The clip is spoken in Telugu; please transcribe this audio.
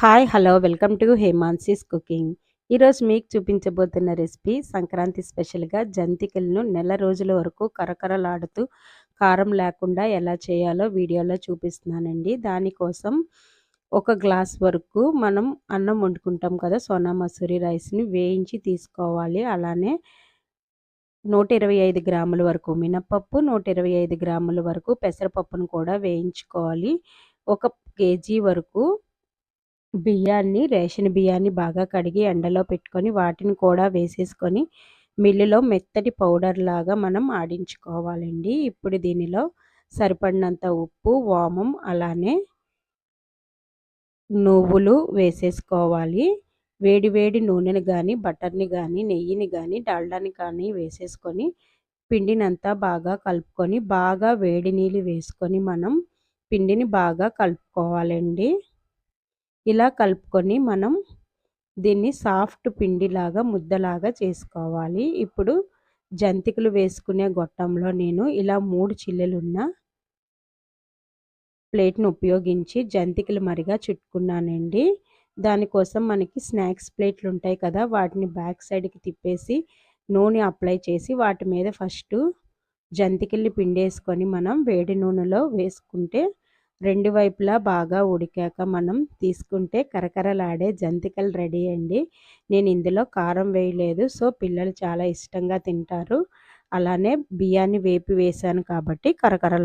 Hi hello welcome to Hemansi's cooking. ఈరోజు మీకు చూపించబోతున్న రెసిపీ సంక్రాంతి స్పెషల్గా జంతికలను నెల రోజుల వరకు కరకరలాడుతూ కారం లేకుండా ఎలా చేయాలో వీడియోలో చూపిస్తున్నానండి. దానికోసం ఒక గ్లాస్ వరకు మనం అన్నం వండుకుంటాం కదా సోనా మసూరి రైస్ని వేయించి తీసుకోవాలి. అలానే నూట ఇరవై ఐదు గ్రాముల వరకు మినపప్పు నూట ఇరవై ఐదు గ్రాముల వరకు పెసరపప్పును కూడా వేయించుకోవాలి. ఒక కేజీ వరకు బియ్యాన్ని రేషన్ బియ్యాన్ని బాగా కడిగి ఎండలో పెట్టుకొని వాటిని కూడా వేసేసుకొని మిల్లులో మెత్తటి పౌడర్ లాగా మనం ఆడించుకోవాలండి. ఇప్పుడు దీనిలో సరిపడినంత ఉప్పు వామం అలానే నువ్వులు వేసేసుకోవాలి. వేడివేడి నూనెని కానీ బటర్ని కానీ నెయ్యిని కానీ డాల్డాని కానీ వేసేసుకొని పిండినంతా బాగా కలుపుకొని బాగా వేడి నీళ్ళు వేసుకొని మనం పిండిని బాగా కలుపుకోవాలండి. ఇలా కలుపుకొని మనం దీన్ని సాఫ్ట్ పిండిలాగా ముద్దలాగా చేసుకోవాలి. ఇప్పుడు జంతికలు వేసుకునే గొట్టంలో నేను ఇలా మూడు చిల్లెలున్న ప్లేట్ను ఉపయోగించి జంతికలు మరిగా చుట్టుకున్నానండి. దానికోసం మనకి స్నాక్స్ ప్లేట్లు ఉంటాయి కదా వాటిని బ్యాక్ సైడ్కి తిప్పేసి నూనె అప్లై చేసి వాటి మీద ఫస్ట్ జంతికల్ని పిండేసుకొని మనం వేడి నూనెలో వేసుకుంటే రెండు వైపులా బాగా ఉడికాక మనం తీసుకుంటే కరకరలాడే జంతికలు రెడీ అండి. నేను ఇందులో కారం వేయలేదు సో పిల్లలు చాలా ఇష్టంగా తింటారు. అలానే బియ్యాన్ని వేపి వేశాను కాబట్టి కరకరలు